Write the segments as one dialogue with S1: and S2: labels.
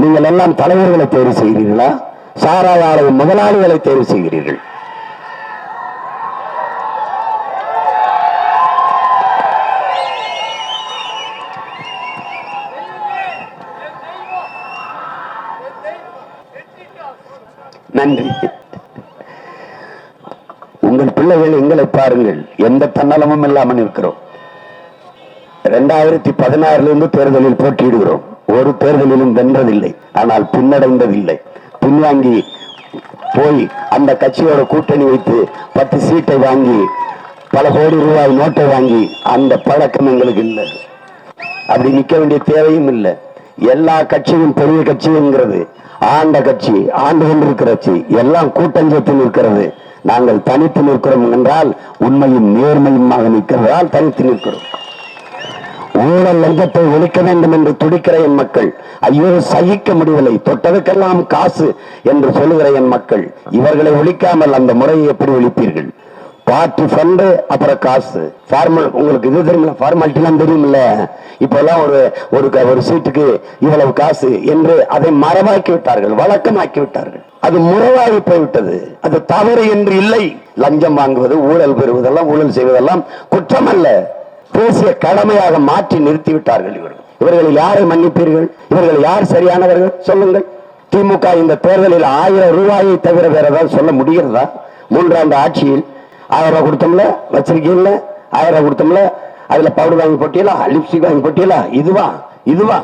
S1: நீங்கள் எல்லாம் தலைவர்களை தேர்வு செய்கிறீர்களா? சாராய ஆலை முதலாளிகளை தேர்வு செய்கிறீர்கள். நன்றி. உங்கள் பிள்ளைகள் எங்களை பாருங்கள். எந்த தன்னலமும் இல்லாமல் இருக்கிறோம் இரண்டாயிரத்தி பதினாறுல இருந்து தேர்தலில் போட்டியிடுகிறோம். ஒரு தேர்தலிலும் வென்றதில்லை. ஆனால் பின்னடைந்ததில்லை. பின்வாங்கி போய் அந்த கட்சியோட கூட்டணி வைத்து பத்து சீட்டை வாங்கி பல கோடி ரூபாய் நோட்டை வாங்கி அந்த பழக்கம் எங்களுக்கு இல்லை. அப்படி நிற்க வேண்டிய தேவையும் இல்லை. எல்லா கட்சியும் பெரிய கட்சிங்கிறது ஆண்ட கட்சி ஆண்டு கொண்டிருக்கிற கட்சி எல்லாம் கூட்டஞ்சத்து நிற்கிறது. நாங்கள் தனித்து நிற்கிறோம் என்றால் உண்மையும் நேர்மையுமாக நிற்கிறதால் தனித்து நிற்கிறோம். ஊழல் லஞ்சத்தை ஒழிக்க வேண்டும் என்று துடிக்கிற என் மக்கள். ஐயோ சகிக்க முடியவில்லை. தொட்டதுக்கெல்லாம் காசு என்று சொல்லுகிற என் மக்கள். இவர்களை ஒழிக்காமல் அந்த முறையை எப்படி ஒழிப்பீர்கள்? பார்ட்டி ஃபண்டு அப்புறம் காசு. ஃபார்மல் உங்களுக்கு இது தெரியுமில்ல? ஃபார்மாலிட்டிலாம் தெரியுமில்ல? இப்போல்லாம் ஒரு ஒரு க- ஒரு சீட்டுக்கு இவ்வளவு காசு என்று அதை மரபாக்கி விட்டார்கள் வழக்கமாக்கி விட்டார்கள். அது முறைவாகி போய்விட்டது. அது தவறு என்று இல்லை. லஞ்சம் வாங்குவது ஊழல் பெறுவதெல்லாம் ஊழல் செய்வதெல்லாம் குற்றம் அல்ல பேசிய கடமையாக மாற்றி நிறுத்திவிட்டார்கள் இவர்கள். இவர்களில் யாரை மன்னிப்பீர்கள்? இவர்கள் யார் சரியானவர்கள்? சொல்லுங்கள். திமுக இந்த தேர்தலில் ஆயிரம் ரூபாயை தவிர வேற ஏதாவது சொல்ல முடிகிறதா? மூன்றாண்டு ஆட்சியில் ஆயிரம் ரூபாய் கொடுத்தோம்ல வச்சிருக்கீங்கள ஆயிரம் ரூபாய் கொடுத்தோம்ல அதுல பவுடர் வாங்கி போட்டீங்களா? லிப்ஸ்டிக் வாங்கி போட்டீங்களா? இதுவா? இதுவா?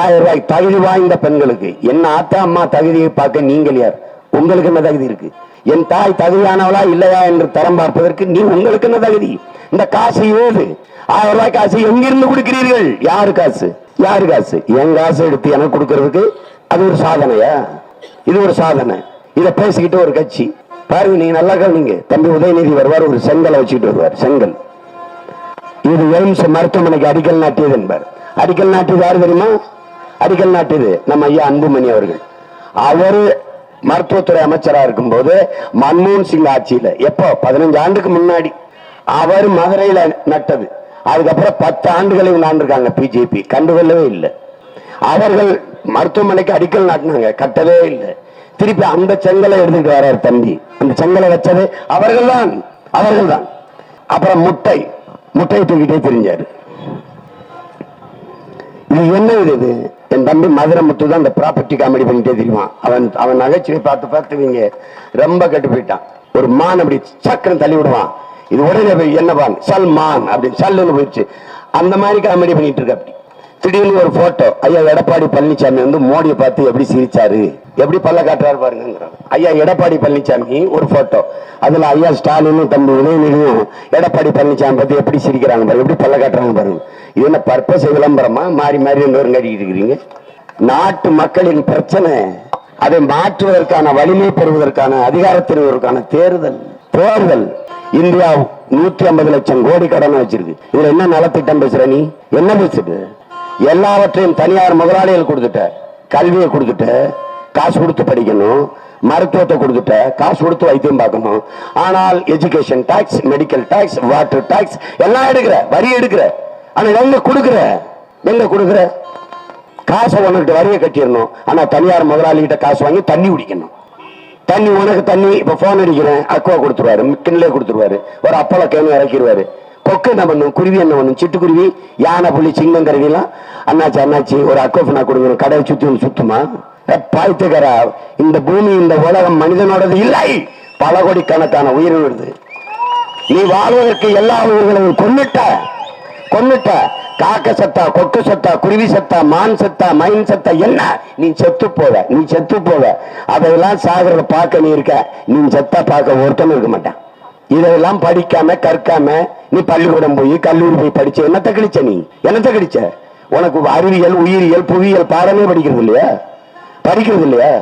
S1: ஆயிரம் ரூபாய் தகுதி வாய்ந்த பெண்களுக்கு. என்ன ஆத்தா அம்மா தகுதியை பார்க்க நீங்கள் யார்? உங்களுக்கு என்ன தகுதி இருக்கு? என் தாய் தகுதியானவளா இல்லையா என்று தரம் பார்ப்பதற்கு நீ உங்களுக்கு என்ன தகுதி? இந்த காசு ஏது? ஆயிரம் ரூபாய் காசு எங்கிருந்து கொடுக்கிறீர்கள்? யாரு காசு? யாரு காசு? என் காசு எடுத்து எனக்கு கொடுக்கறதுக்கு அது ஒரு சாதனையா? இது ஒரு சாதனை. இதை பேசிக்கிட்டு ஒரு கட்சி. பாருங்க நீங்க நல்லா கவனிங்க. தம்பி உதயநிதி வருவார் ஒரு செங்கலை வச்சுக்கிட்டு வருவார். செங்கல். இது எய்ம்ஸ் மருத்துவமனைக்கு அடிக்கல் நாட்டியது என்பார். அடிக்கல் நாட்டியது யார் தெரியுமா? அடிக்கல் நாட்டியது நம்ம ஐயா அன்புமணி அவர்கள். அவரு மருத்துவத்துறை அமைச்சராக இருக்கும்போது மன்மோகன் சிங் ஆட்சியில் எப்போ? பதினஞ்சு ஆண்டுக்கு முன்னாடி. அவர் மதுரையில நட்டது. அதுக்கப்புறம் பத்து ஆண்டுகளை நாண்டிருக்காங்க பிஜேபி. கண்டுகொள்ளவே இல்லை. அவர்கள் மருத்துவமனைக்கு அடிக்கல் நாட்டினாங்க. கட்டவே இல்லை. திருப்பி அந்த செங்கலை எடுத்துட்டு வர்றார் தம்பி. அந்த செங்கலை வச்சது அவர்கள் தான் அப்புறம் முட்டை. முட்டையை தூக்கிட்டே தெரிஞ்சாரு. இது என்ன இது என் தம்பி மதுரை முத்து தான் இந்த ப்ராப்பர்ட்டி காமெடி பண்ணிட்டே தெரியுமா அவன் அவன் நகைச்சுவை பார்த்து பார்த்து இவங்க ரொம்ப கெட்டு போயிட்டான். ஒரு மான் அப்படி சக்கரம் தள்ளி விடுவான். இது உடனே போய் என்னவான் சல்மான் அப்படின்னு சல்லுன்னு போயிடுச்சு. அந்த மாதிரி காமெடி பண்ணிட்டு இருக்க அப்படி. திடீர்னு ஒரு போட்டோ ஐயா எடப்பாடி பழனிசாமி வந்து மோடியை பார்த்து எப்படி சிரிச்சாரு? எப்படி பல்ல காட்டுறாரு பாருங்க ஐயா எடப்பாடி பழனிசாமி ஒரு போட்டோ அதுல ஐயா ஸ்டாலினும் தம்பி உதயநிதியும் எடப்பாடி பழனிசாமி பத்தி எப்படி சிரிக்கிறாங்க பாருங்க எப்படி பல்ல காட்டுறாங்க பாருங்க. இது என்ன பர்பஸ் விளம்பரமா? மாறி மாறி இன்னொரு கட்டிக்கிட்டு இருக்கிறீங்க. நாட்டு மக்களின் பிரச்சனை அதை மாற்றுவதற்கான வலிமை பெறுவதற்கான அதிகாரத்திற்கான தேர்தல். போர்கள் இந்தியா நூத்தி ஐம்பது லட்சம் கோடி கடன் வச்சிருக்கு. இதுல என்ன நலத்திட்டம் பேசுற நீ? என்ன பேசுறது எல்லாவற்றையும் தனியார் முதலாளிகள் கொடுத்துட்ட. கல்வியை கொடுத்துட்ட. காசு கொடுத்து படிக்கணும். மருத்துவத்தை கொடுத்துட்ட. காசு கொடுத்து வைத்தியம் பார்க்கணும். ஆனால் education tax medical tax water tax எல்லாம் எடுக்கிற. வரி எடுக்கிற. ஆனா எங்க கொடுக்குற? எங்க கொடுக்குற? காசை உனக்கிட்ட வரியை கட்டிடணும். ஆனா தனியார் முதலாளிகிட்ட காசு வாங்கி தண்ணி குடிக்கணும். தண்ணி உனக்கு தண்ணி இப்ப போன் அடிக்கிறேன். அக்குவா கொடுத்துருவாரு கிண்ணிலே கொடுத்துருவாரு. ஒரு அப்பள கேனு இறக்கிடுவாரு கொக்கு என்ன பண்ணும்? குருவி என்ன பண்ணும்? சிட்டுக்குருவி யானை புள்ளி சிங்கம் கருவி எல்லாம் அண்ணாச்சி அண்ணாச்சி ஒரு அக்கோஃபனா கொடுக்கணும் கடையை சுத்தி ஒன்று சுத்துமா? பாய்த்துக்கரா இந்த பூமி இந்த உலகம் மனிதனோடது இல்லை. பல கோடிக்கணக்கான உயிரினது நீ வாழ்வதற்கு எல்லா உயிர்களையும் கொன்னுட்ட. கொன்னுட்ட. காக்க சத்தா கொக்கு சத்தா குருவி சத்தா மான் சத்தா மயின் சத்தா என்ன? நீ செத்து போவ நீ செத்து போவ. அதெல்லாம் சாகிறத பார்க்க நீ இருக்க. நீ செத்தா பார்க்க ஒருத்தனும் இருக்க மாட்டான். இதெல்லாம் படிக்காம கற்காம நீ பள்ளிக்கூடம் போய் கல்லூரி போய் படிச்ச என்னத்த கழிச்ச நீ? என்னத்த கழிச்ச? உனக்கு அறிவியல் உயிரியல் புவியியல் பாடமே படிக்கிறது இல்லையா? படிக்கிறது இல்லையா?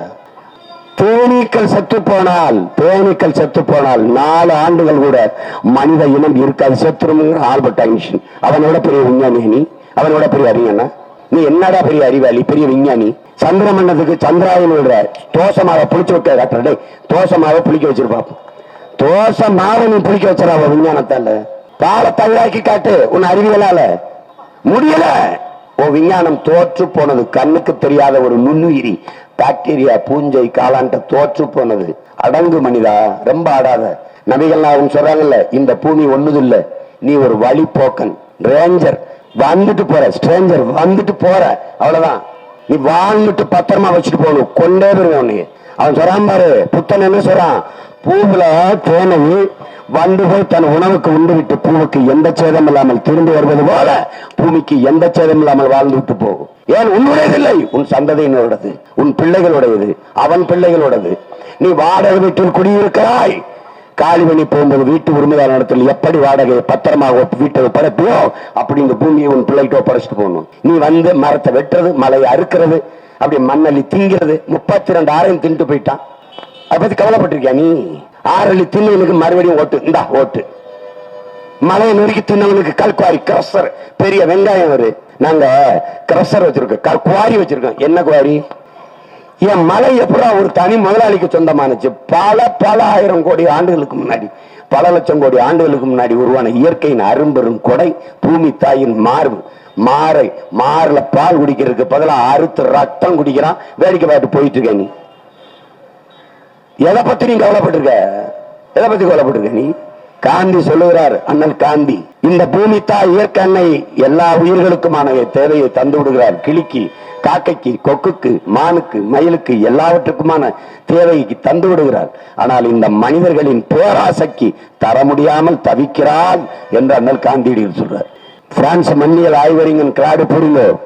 S1: தேனீக்கள் செத்து போனால் தேனீக்கள் செத்து போனால் நாலு ஆண்டுகள் கூட மனித இனம் இருக்காது. செத்துருமுங்கிற ஆல்பர்ட் ஐன்ஸ்டீன். அவனோட பெரிய விஞ்ஞானி நீ? அவனோட பெரிய அறிஞனா? நீ என்னடா பெரிய அறிவாளி? பெரிய விஞ்ஞானி? சந்திரமண்டத்துக்கு சந்திராயன் விடுற தோசமாவை புளிச்சு வைக்க காட்டுறடே தோசமாவை புளிக்க வச்சிருப்பான் தோசை மாவை நீ புளிக்க வச்சிடா விஞ்ஞானத்தால. பாலை தவிராக்கி காட்டு உன் அறிவியலால. முடியல. ஓ விஞ்ஞானம் தோற்று போனது கண்ணுக்கு தெரியாத ஒரு நுண்ணுயிரி. பாக்டீரியா பூஞ்சை காளான்ட்ட தோற்று போனது. அடங்கு மனிதா ரொம்ப ஆடாத. நபிகள் நாயகம் சொல்றாங்கல்ல இந்த பூமி ஒண்ணுது இல்ல நீ ஒரு வழி போக்கன் ரேஞ்சர் வந்துட்டு போற ஸ்ட்ரேஞ்சர் வந்துட்டு போற. அவ்வளவுதான். நீ வாழ்ந்துட்டு பத்திரமா வச்சுட்டு போகணும் கொண்டே போயிருவேன் உன்னைய. அவன் சொல்றான் பாரு புத்தன் என்ன சொல்றான்? பூவுல தேனை வந்து போய் தன் உணவுக்கு உண்டு விட்டு பூவுக்கு எந்த சேதம் இல்லாமல் திரும்பி வருவது போல பூமிக்கு எந்த சேதம் இல்லாமல் வாழ்ந்து விட்டு போகும். ஏன்? உன்னுடையதில்லை உன் சந்ததியினருடையது. உன் பிள்ளைகளுடையது. அவன் பிள்ளைகளுடையது. நீ வாடகை வீட்டில் குடியிருக்கிறாய். காலி பண்ணி போகும்போது வீட்டு உரிமையாளர் இடத்துல எப்படி வாடகையை பத்திரமாக வீட்டை ஒப்படைப்பியோ அப்படி இந்த பூமியை உன் பிள்ளைகிட்ட ஒப்படைச்சிட்டு போகணும். நீ வந்து மரத்தை வெட்டுறது மலையை அறுக்கிறது அப்படி மண்ணல்லி திங்கிறது முப்பத்தி ரெண்டு ஆறையும் தின்ட்டு போயிட்டான். அதை பத்தி கவலைப்பட்டிருக்கியா நீ? ஆறள்ளி தின்னவனுக்கு மறுபடியும் ஓட்டு. இந்தா ஓட்டு. மலையை நொறுக்கி தின்னவனுக்கு கல்குவாரி கிரஷர் பெரிய வெங்காயம் ஒரு. நாங்க கிரஷர் வச்சிருக்கோம். கல் குவாரி வச்சிருக்கோம். என்ன குவாரி? என் மலை எப்படா ஒரு தனி முதலாளிக்கு சொந்தமானுச்சு? பல பல ஆயிரம் கோடி ஆண்டுகளுக்கு முன்னாடி. பல லட்சம் கோடி ஆண்டுகளுக்கு முன்னாடி உருவான இயற்கையின் அரும்பெரும் கொடை பூமி தாயின் மார்பு. மாறை மாறுல பால் குடிக்கிறதுக்கு பதிலாக அறுத்து ரத்தம் குடிக்கிறான். வேடிக்கை பார்த்து போயிட்டு இருக்க நீ. எதை பத்தி நீ கவலைப்பட்டிருக்க? எதை பத்தி கவலைப்பட்டிருக்க நீ? காந்தி சொல்லுகிறார் அண்ணல் காந்தி இந்த பூமி தாய் இயற்கை எல்லா உயிர்களுக்குமான தேவையை தந்து விடுகிறார். கிளிக்கு காக்கைக்கு கொக்குக்கு மானுக்கு மயிலுக்கு எல்லாவற்றுக்குமான தேவைக்கு தந்து விடுகிறார். ஆனால் இந்த மனிதர்களின் பேராசைக்கு தர முடியாமல் தவிக்கிறார் என்று அண்ணல் காந்தியடிகள் சொல்றார். பிரான்ஸ் மண்ணியல் ஆய்வறிஞன் கிராடு புரிந்தோ?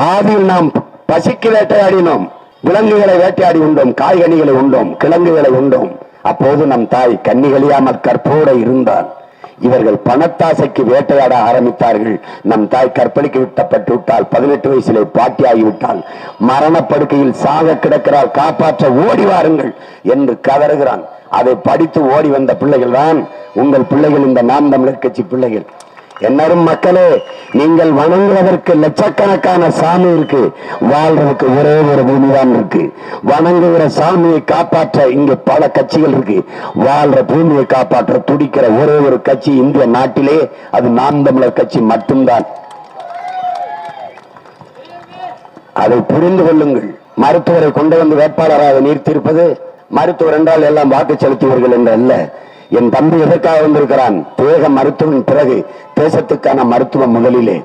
S1: ஆதியில் நாம் பசிக்கு வேட்டையாடினோம். விலங்குகளை வேட்டையாடி உண்டோம் காய்கனிகளை உண்டோம் கிழங்குகளை உண்டோம். அப்போது நம் தாய் கன்னிகளியாமல் கற்போட இருந்தான் இவர்கள் பணத்தாசைக்கு வேட்டையாட ஆரம்பித்தார்கள். நம் தாய் கற்பழிக்கு விட்டப்பட்டு விட்டால் பதினெட்டு வயசிலே பாட்டியாகிவிட்டால் மரணப்படுக்கையில் சாக கிடக்கிறாள் காப்பாற்ற ஓடி வாருங்கள் என்று கதறுகிறான். அதை படித்து ஓடி வந்த பிள்ளைகள் தான் உங்கள் பிள்ளைகள் இந்த நாம் தமிழர் கட்சி பிள்ளைகள். என்னரும் மக்களே நீங்கள் வணங்குவதற்கு லட்சக்கணக்கான சாமி இருக்கு. வாழ்றதுக்கு ஒரே ஒரு பூமி தான் இருக்கு. வணங்குகிற சாமியை காப்பாற்ற இங்க பல கட்சிகள் இருக்கு. வாழ்ற பூமியை காப்பாற்ற துடிக்கிற ஒரே ஒரு கட்சி இந்திய நாட்டிலே அது நாம் தமிழர் கட்சி மட்டும்தான். அதை புரிந்து கொள்ளுங்கள். மருத்துவரை கொண்டு வந்து வேட்பாளராக நிறுத்தியிருப்பது மருத்துவர் என்றால் எல்லாம் வாக்கு செலுத்துவர்கள் என்று அல்ல என் தம்பி எதற்காக வந்திருக்கிறான்? தேக மருத்துவன் பிறகு தேசத்துக்கான மருத்துவம் முதலிலே.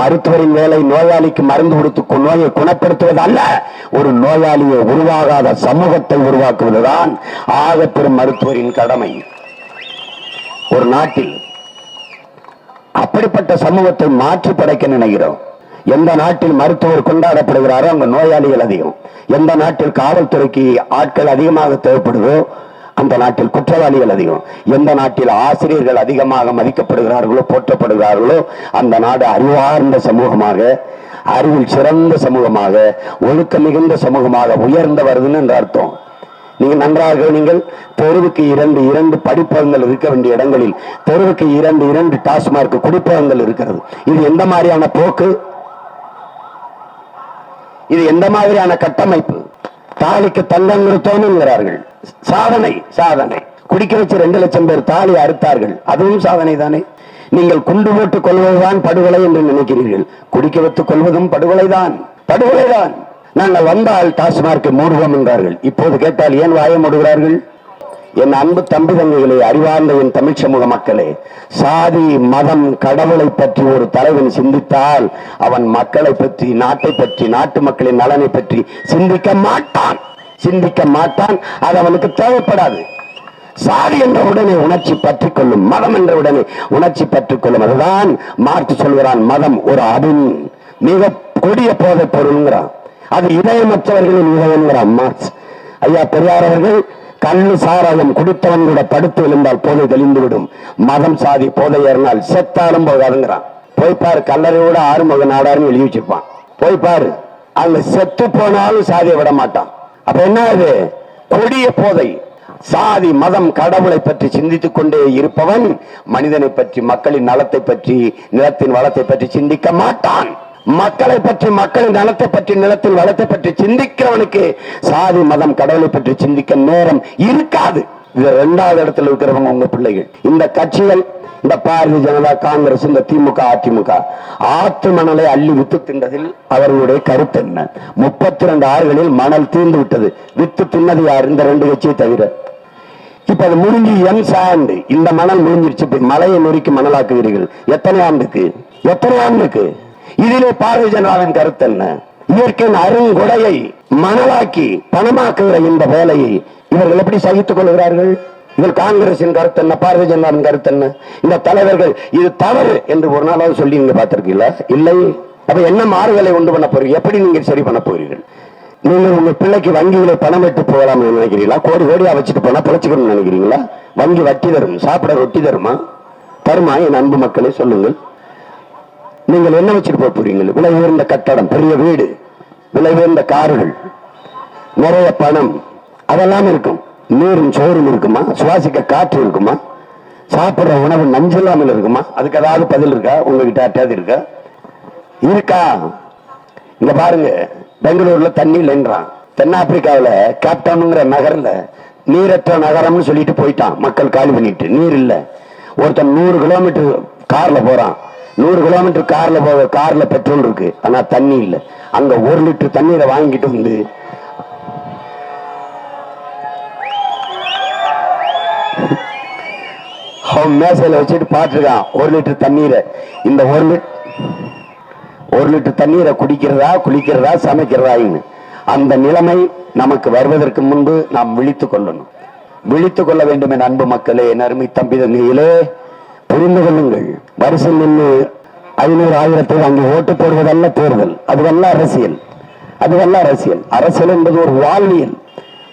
S1: மருத்துவரின் வேலை நோயாளிக்கு மருந்து கொடுத்து நோயை குணப்படுத்துவது அல்ல. ஒரு நோயாளியை உருவாகாத சமூகத்தை உருவாக்குவதுதான் ஆக பெரும் மருத்துவரின் கடமை. ஒரு நாட்டில் அப்படிப்பட்ட சமூகத்தை மாற்றி படைக்க நினைக்கிறோம். எந்த நாட்டில் மருத்துவர் கொண்டாடப்படுகிறாரோ அங்க நோயாளிகள் அதிகம். எந்த நாட்டில் காவல்துறைக்கு ஆட்கள் அதிகமாக தேவைப்படுதோ அந்த நாட்டில் குற்றவாளிகள் அதிகம். எந்த நாட்டில் ஆசிரியர்கள் அதிகமாக மதிக்கப்படுகிறார்களோ போற்றப்படுகிறார்களோ அந்த நாடு அறிவார்ந்த சமூகமாக அறிவில் சிறந்த சமூகமாக ஒழுக்க மிகுந்த சமூகமாக உயர்ந்த வருதுன்னு என்ற அர்த்தம். நீங்க நன்றாக நீங்கள் தெருவுக்கு இரண்டு இரண்டு படிப்பகங்கள் இருக்க வேண்டிய இடங்களில் தெருவுக்கு இரண்டு இரண்டு டாஸ்மார்க் குடிப்பகங்கள் இருக்கிறது. இது எந்த மாதிரியான போக்கு? இது எந்த மாதிரியான கட்டமைப்பு? தாலிக்கு தங்கம் நிறுத்தோம்ங்கிறார்கள் சாதனை சாதனை. குடிக்க வச்சு ரெண்டு லட்சம் பேர் தாலி அறுத்தார்கள். அதுவும் சாதனை தானே? நீங்கள் குண்டு போட்டு கொள்வதுதான் படுகொலை என்று நினைக்கிறீர்கள். குடிக்க வைத்துக் கொள்வதும் படுகொலைதான். படுகொலைதான். நாங்கள் வந்தால் டாஸ்மார்க்கை மூடுவோம் என்றார்கள். இப்போது கேட்டால் ஏன் வாய மூடுகிறார்கள்? என் அன்பு தம்பி தங்கைகளே அறிவார்ந்த என் தமிழ் சமூக மக்களே சாதி மதம் கடவுளை பற்றி ஒரு தலைவன் சிந்தித்தால் அவன் மக்களை பற்றி நாட்டை பற்றி நாட்டு மக்களின் நலனை பற்றி சிந்திக்க மாட்டான். சிந்திக்க மாட்டான் அது அவனுக்கு தேவைப்படாது. சாதி என்ற உடனே உணர்ச்சி பற்றிக் கொள்ளும் மதம் என்ற உடனே உணர்ச்சி பற்றிக் கொள்ளும் அதுதான் மார்க்ஸ் சொல்கிறான் மதம் ஒரு அபின் மிக கொடிய போதை பொருள்ங்கிறான். அது இதயமற்றவர்களின் இதயம்ங்கிறான் மார்க்ஸ். ஐயா பெரியார் அவர்கள் கண்ணு சாராயம் குடித்தவன் கூட படுத்து விழுந்தால் போதை தெளிந்துவிடும். மதம் சாதி போதை ஏறினால் செத்தாலும் போகாதுங்கிறான். போய் கல்லறையோட ஆறுமுக நாடாருன்னு எழுதி வச்சிருப்பான். போய் அங்க செத்து போனாலும் சாதியை விட மாட்டான். அப்ப என்ன அது? கொடிய போதை. சாதி மதம் கடவுளை பற்றி சிந்தித்துக் கொண்டே இருப்பவன் மனிதனை பற்றி மக்களின் நலத்தை பற்றி நிலத்தின் வளத்தை பற்றி சிந்திக்க மாட்டான். மக்களை பற்றி மக்களின் நலத்தை பற்றி நிலத்தின் வளத்தை பற்றி சிந்திக்கிறவனுக்கு சாதி மதம் கடவுளை பற்றி சிந்திக்க நேரம் இருக்காது. இது ரெண்டாவது இடத்துல இருக்கிறவங்க உங்க பிள்ளைகள். இந்த கட்சிகள் இந்த பாரதிய ஜனதா காங்கிரஸ் இந்த திமுக அதிமுக ஆற்று மணலை அள்ளி வித்து தின்றதில் அவர்களுடைய கருத்து என்ன? முப்பத்தி ரெண்டு ஆறுகளில் மணல் தீர்ந்து விட்டது. வித்து தின்னது யார்? இந்த ரெண்டு கட்சியை தவிர. இப்ப அது முடிஞ்சு எம் சாண்டு இந்த மணல் முடிஞ்சிருச்சு மலையை நொறுக்கி மணலாக்குகிறீர்கள். எத்தனை ஆண்டுக்கு? எத்தனை ஆண்டுக்கு? இதிலே பாரதிய ஜனதாவின் கருத்து என்ன? இயற்கையின் அருங்குடையை மணலாக்கி பணமாக்குகிற இந்த வேலையை இவர்கள் எப்படி சகித்துக் கொள்கிறார்கள்? இதில் காங்கிரசின் கருத்து என்ன? பாரதிய ஜனதாவின் கருத்து என்ன? இந்த தலைவர்கள் இது தவறு என்று ஒரு நாளாவது சொல்லி நீங்க பார்த்திருக்கீங்களா? இல்லை. அப்ப என்ன மாறுதலை உண்டு பண்ண போறீங்க? எப்படி நீங்க சரி பண்ண போறீர்கள்? நீங்கள் உங்க பிள்ளைக்கு வங்கிகளை பணம் எடுத்து போகலாம் நினைக்கிறீங்களா? கோடி கோடியா வச்சுட்டு போனா பிழைச்சிக்கணும்னு நினைக்கிறீங்களா? வங்கி வட்டி தரும் சாப்பிட ரொட்டி தருமா? தருமா? என் அன்பு மக்களே சொல்லுங்கள். நீங்கள் என்ன வச்சுட்டு போக போறீங்க விலை உயர்ந்த கட்டடம் பெரிய வீடு. விலைவேந்த கார்கள் நிறைய பணம் அதெல்லாம் இருக்கும். நீரும் சோறும் இருக்குமா? சுவாசிக்க காற்று இருக்குமா? சாப்பிட்ற உணவு நஞ்சில்லாமல் இருக்குமா? அதுக்கு ஏதாவது பதில் இருக்கா? உங்ககிட்ட அட்டாது இருக்கா? இருக்கா. இங்க பாருங்க பெங்களூர்ல தண்ணி இல்லைன்றான் தென்னாப்பிரிக்காவில் கேப்டவுனுங்கிற நகரில் நீரற்ற நகரம்னு சொல்லிட்டு போயிட்டான். மக்கள் காலி பண்ணிட்டு. நீர் இல்லை. ஒருத்தன் நூறு கிலோமீட்டர் காரில் போகிறான் நூறு கிலோமீட்டர் கார்ல போக கார்ல பெட்ரோல் இருக்கு. ஆனா தண்ணி இல்லை. அங்க ஒரு லிட்டர் தண்ணீரை வாங்கிட்டு வந்து அவன் மேசையில வச்சுட்டு பாத்துருக்கான். ஒரு லிட்டர் தண்ணீரை. இந்த ஒரு லிட்டர் ஒரு லிட்டர் தண்ணீரை குடிக்கிறதா குளிக்கிறதா சமைக்கிறதான்னு அந்த நிலைமை நமக்கு வருவதற்கு முன்பு நாம் விழித்து கொள்ளணும். விழித்துக் கொள்ள வேண்டும் என் அன்பு மக்களே என் அருமை தம்பி தங்கையிலே புரிந்து கொள்ளுங்கள். வரிசையில் நின்று ஐநூறு ஆயிரத்தை அங்கே ஓட்டு போடுவதல்ல தேர்தல். அதுவல்ல அரசியல். அதுவல்ல அரசியல். அரசியல் என்பது ஒரு வாழ்வியல்.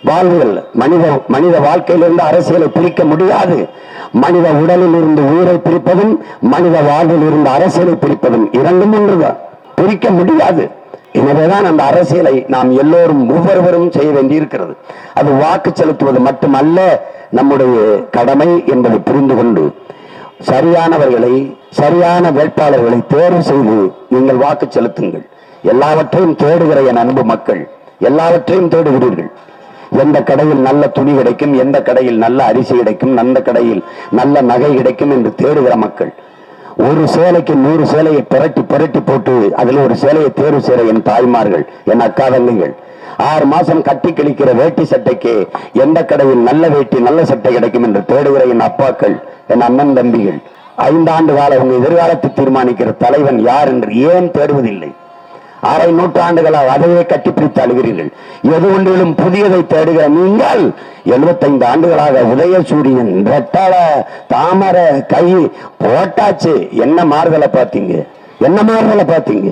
S1: வாழ்வியல் மனித மனித வாழ்க்கையிலிருந்து அரசியலை பிரிக்க முடியாது. மனித உடலில் இருந்து உயிரை பிரிப்பதும் மனித வாழ்வில் இருந்து அரசியலை பிரிப்பதும் இரண்டும் ஒன்றுதான். பிரிக்க முடியாது. எனவேதான் அந்த அரசியலை நாம் எல்லோரும் ஒவ்வொருவரும் செய்ய வேண்டியிருக்கிறது. அது வாக்கு செலுத்துவது மட்டுமல்ல நம்முடைய கடமை என்பதை புரிந்து கொண்டு சரியானவர்களை சரியான வேட்பாளர்களை தேர்வு செய்து நீங்கள் வாக்கு செலுத்துங்கள். எல்லாவற்றையும் தேடுகிற என் அன்பு மக்கள் எல்லாவற்றையும் தேடுகிறீர்கள். எந்த கடையில் நல்ல துணி கிடைக்கும் எந்த கடையில் நல்ல அரிசி கிடைக்கும் எந்த கடையில் நல்ல நகை கிடைக்கும் என்று தேடுகிற மக்கள் ஒரு சேலைக்கு நூறு சேலையை பிரட்டி பிரட்டி போட்டு அதில் ஒரு சேலையை தேர்வு செய்கிற என் தாய்மார்கள் என் அக்கா தங்கைகள் ஆறு மாசம் கட்டி கிழிக்கிற வேட்டி சட்டைக்கு எந்த கடையில் நல்ல வேட்டி நல்ல சட்டை கிடைக்கும் என்று தேடுகிற என் அப்பாக்கள் என் அண்ணன் தம்பிகள் ஐந்தாண்டு கால உங்க எதிர்காலத்தை தீர்மானிக்கிற தலைவன் யார் என்று ஏன் தேடுவதில்லை? அரை நூற்றாண்டுகளாக அதையே கட்டிப்பிடித்து அழுகிறீர்கள். எது ஒன்றிலும் புதியதை தேடுகிற நீங்கள் 75 ஆண்டுகளாக உதய சூரியன் ரெட்டால தாமரை கை போட்டாச்சு. என்ன மாறுதலை பார்த்தீங்க? என்ன மாறுதலை பார்த்தீங்க?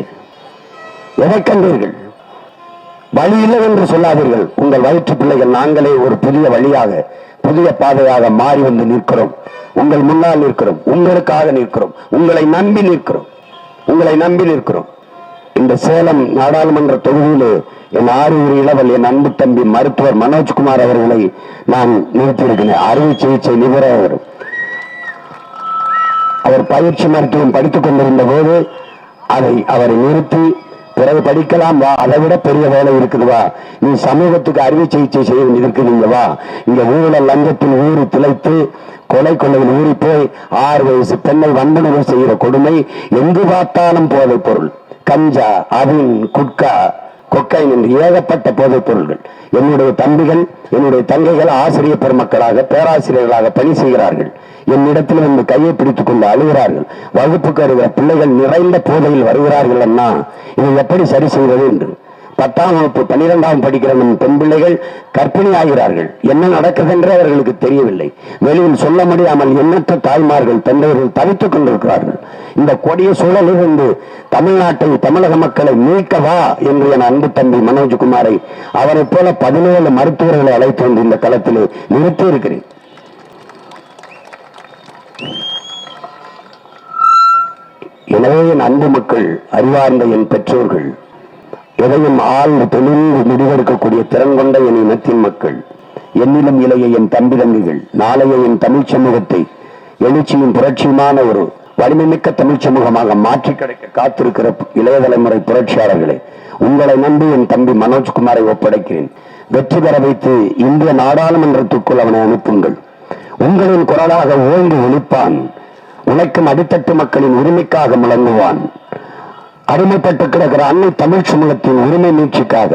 S1: எதை கண்டீர்கள்? வழி இல்லை என்று சொல்லாதீர்கள். உங்கள் வயிற்று பிள்ளைகள் நாங்களே ஒரு புதிய வழியாக புதிய பாதையாக மாறி வந்து நிற்கிறோம். உங்கள் முன்னால் நிற்கிறோம். உங்களுக்காக நிற்கிறோம். உங்களை நம்பி நிற்கிறோம். உங்களை நம்பி நிற்கிறோம். இந்த சேலம் நாடாளுமன்ற தொகுதியிலே என் ஆறு இளவல் என் அன்பு தம்பி மருத்துவர் மனோஜ்குமார் அவர்களை நான் நிறுத்தியிருக்கிறேன். அறுவை சிகிச்சை நிபுணர். அவர் பயிற்சி மருத்துவம் படித்துக் கொண்டிருந்த போது அதை அவரை நிறுத்தி பிறகு படிக்கலாம் வா. அதை விட பெரிய வேலை இருக்குது வா. நீ சமூகத்துக்கு அறுவை சிகிச்சை செய்ய வேண்டியது இங்க வா. இங்க ஊழல் லஞ்சத்தில் ஊறி திளைத்து கொலை கொள்ளையில் ஊறி போய் ஆறு வயசு பெண்ணை வன்புணர்வு செய்கிற கொடுமை எங்கு பார்த்தாலும் போதைப் பொருள். கஞ்சா அவின் குட்கா கொக்கைன் என்று ஏகப்பட்ட போதைப் பொருள்கள். என்னுடைய தம்பிகள் என்னுடைய தங்கைகள் ஆசிரியர் பெருமக்களாக பேராசிரியர்களாக பணி செய்கிறார்கள். என்னிடத்தில் வந்து கையை பிடித்துக் கொண்டு அழுகிறார்கள். வகுப்புக்கு வருகிற பிள்ளைகள் நிறைந்த போதையில் வருகிறார்கள் அண்ணா. இதை எப்படி சரி செய்வது என்று. பத்தாம் வகுப்பு பன்னிரெண்டாம் படிக்கிற பெண் பிள்ளைகள் கற்பிணி ஆகிறார்கள். என்ன நடக்குது என்று அவர்களுக்கு தெரியவில்லை. வெளியில் சொல்ல முடியாமல் எண்ணற்ற தாய்மார்கள் தந்தையர்கள் தவித்துக் கொண்டிருக்கிறார்கள். இந்த கொடிய சூழலிலிருந்து தமிழ்நாட்டை தமிழக மக்களை மீட்கவா என்று என் அன்பு தம்பி மனோஜ்குமாரை அவரைப் போல பதினேழு மருத்துவர்களை அழைத்து வந்து இந்த களத்திலே நிறுத்தி இருக்கிறேன் எனவே என் அன்பு மக்கள் அறிவார்ந்த என் பெற்றோர்கள் எதையும் ஆழ்ந்து தெளிந்து முடிவெடுக்கக்கூடிய திறன் கொண்ட என் இனத்தின் மக்கள். என்னிலும் இளைய என் தம்பி தம்பிகள் நாளைய என் தமிழ் சமூகத்தை எழுச்சியும் புரட்சியுமான ஒரு வலிமைமிக்க தமிழ் சமூகமாக மாற்றி கிடைக்க காத்திருக்கிற இளைய தலைமுறை புரட்சியாளர்களே உங்களை நம்பி என் தம்பி மனோஜ்குமாரை ஒப்படைக்கிறேன். வெற்றி பெற வைத்து இந்திய நாடாளுமன்றத்துக்குள் அவனை அனுப்புங்கள். உங்களின் குரலாக ஓய்ந்து ஒழிப்பான் உனக்கும் அடித்தட்டு மக்களின் உரிமைக்காக முழங்குவான். அருமைப்பட்டு கிடக்கிற அன்னை தமிழ் சமூகத்தின் உரிமை மீட்சிக்காக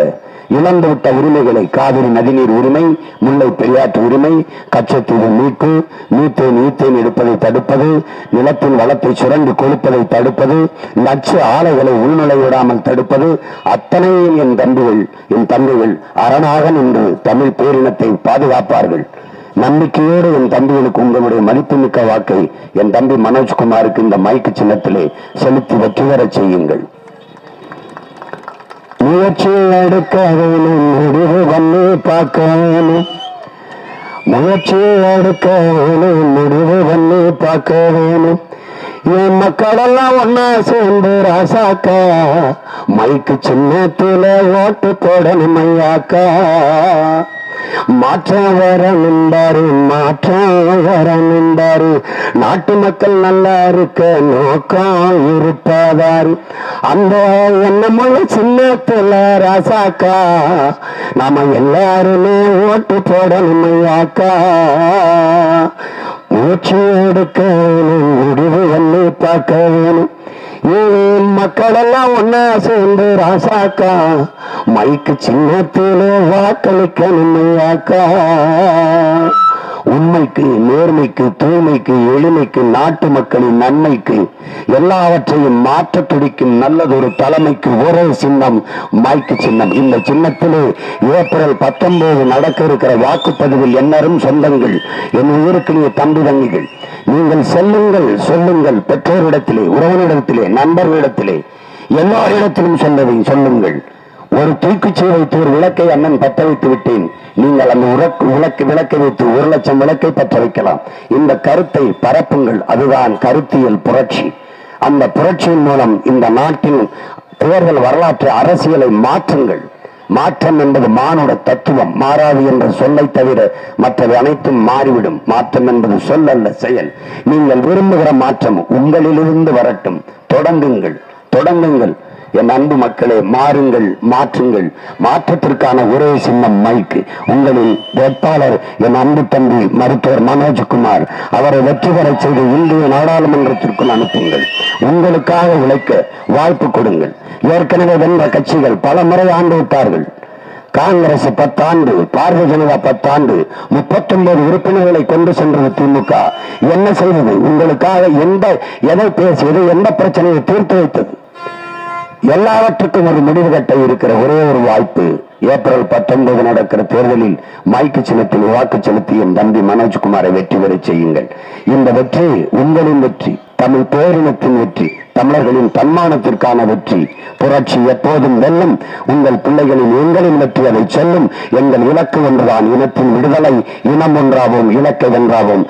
S1: இழந்து விட்ட உரிமைகளை காவிரி நதிநீர் உரிமை முல்லை பெரியாற்று உரிமை கச்சத்தீவு மீட்பு மீத்தேன் ஈத்தேன் எடுப்பதை தடுப்பது நிலத்தின் வளத்தை சுரண்டி கொழுப்பதை தடுப்பது நச்சு ஆலைகளை உள்நுழைவிடாமல் தடுப்பது அத்தனையும் என் தம்பிகள் என் தம்பிகள் அரணாக நின்று தமிழ் பேரினத்தை பாதுகாப்பார்கள். நம்பிக்கையோடு என் தம்பிகளுக்கு உங்களுடைய மதிப்புமிக்க வாக்கை என் தம்பி மனோஜ்குமாருக்கு இந்த மைக்கு சின்னத்திலே செலுத்தி வெற்றி பெறச் செய்யுங்கள். முயற்சி எடுக்க வேணும் முடிவு பண்ணி பார்க்க வேணும். முயற்சி எடுக்க வேணும் முடிவு பண்ணி பார்க்க வேணும். என் மக்களெல்லாம் ஒன்னா சேர்ந்து ராசாக்கா மைக்கு சின்னத்துல ஓட்டு போடணும் ஐயாக்கா. மாற்றம் வர நின்றாரு மாற்றம் வர நின்றாரு நாட்டு மக்கள் நல்லா இருக்க நோக்கம் இருப்பதாரு. அந்த எண்ணமுள்ள சின்னத்துல ராசாக்கா நாம எல்லாருமே ஓட்டு போடணும் ஐயாக்கா. மூச்சு எடுக்க வேணும் முடிவு பண்ணி பார்க்க வேணும் ஏன் மக்களெல்லாம் ஒன்னா சேர்ந்து ராசாக்கா. மைக்கு சின்னத்திலே வாக்களிக்க ஐயாக்கா உண்மைக்கு நேர்மைக்கு தூய்மைக்கு எளிமைக்கு நாட்டு மக்களின் நன்மைக்கு எல்லாவற்றையும் மாற்ற துடிக்கும் நல்லதொரு தலைமைக்கு ஒரே சின்னம் மைக்கு சின்னம். இந்த சின்னத்திலே ஏப்ரல் பத்தொன்பது நடக்க இருக்கிற வாக்குப்பதிவில் என்னரும் சொந்தங்கள். என் உயிருக்கினிய தம்பி தங்கிகள். நீங்கள் செல்லுங்கள் சொல்லுங்கள். பெற்றோரிடத்திலே உறவனிடத்திலே நண்பர்களிடத்திலே எல்லாரிடத்திலும் சொன்னதை சொல்லுங்கள். ஒரு தூக்குச்சி வைத்து ஒரு விளக்கை அண்ணன் பற்ற வைத்து விட்டேன். நீங்கள் அந்த உறக்கு விளக்கு விளக்கை வைத்து ஒரு லட்சம் விளக்கை பற்ற வைக்கலாம் இந்த கருத்தை பரப்புங்கள். அதுதான் கருத்தியல் புரட்சி. அந்த புரட்சியின் மூலம் இந்த நாட்டின் தேர்தல் வரலாற்று அரசியலை மாற்றுங்கள். மாற்றம் என்பது மானுட தத்துவம் மாறாது என்ற சொல்லை தவிர மற்றது அனைத்தும் மாறிவிடும். மாற்றம் என்பது சொல் அல்ல செயல். நீங்கள் விரும்புகிற மாற்றம் உங்களிலிருந்து வரட்டும். தொடங்குங்கள் தொடங்குங்கள். என் அன்பு மக்களே மாறுங்கள் மாற்றுங்கள். மாற்றத்திற்கான ஒரே சின்னம் மைக்கு. உங்களின் வேட்பாளர் என் அன்பு தம்பி மருத்துவர் மனோஜ்குமார். அவரை வெற்றி பெறச் செய்து இந்திய நாடாளுமன்றத்திற்குள் அனுப்புங்கள். உங்களுக்காக உழைக்க வாய்ப்பு கொடுங்கள். ஏற்கனவே வென்ற கட்சிகள் பல முறை ஆண்டு விட்டார்கள். காங்கிரஸ் பத்தாண்டு பாரதிய ஜனதா பத்தாண்டு முப்பத்தொன்பது உறுப்பினர்களை கொண்டு சென்றது திமுக. என்ன செய்தது உங்களுக்காக எந்த எதை பேசியது எந்த பிரச்சனையை தீர்த்து வைத்தது? எல்லாவற்றுக்கும் ஒரு முடிவு கட்ட இருக்கிற ஒரே ஒரு வாய்ப்பு ஏப்ரல் பத்தொன்பது நடக்கிற தேர்தலில் மைக்கு சின்னத்தில் வாக்கு செலுத்தி என் தம்பி மனோஜ்குமாரை வெற்றி பெற செய்யுங்கள். இந்த வெற்றி உங்களின் வெற்றி தமிழ் பேரினத்தின் வெற்றி தமிழர்களின் தன்மானத்திற்கான வெற்றி புரட்சி எப்போதும் வெல்லும் உங்கள் பிள்ளைகளின் எங்களின் வெற்றி அதை சொல்லும் எங்கள் இலக்கு ஒன்றுதான் இனத்தின் விடுதலை இனம் ஒன்றாவோம் இலக்கை வென்றாவோம்.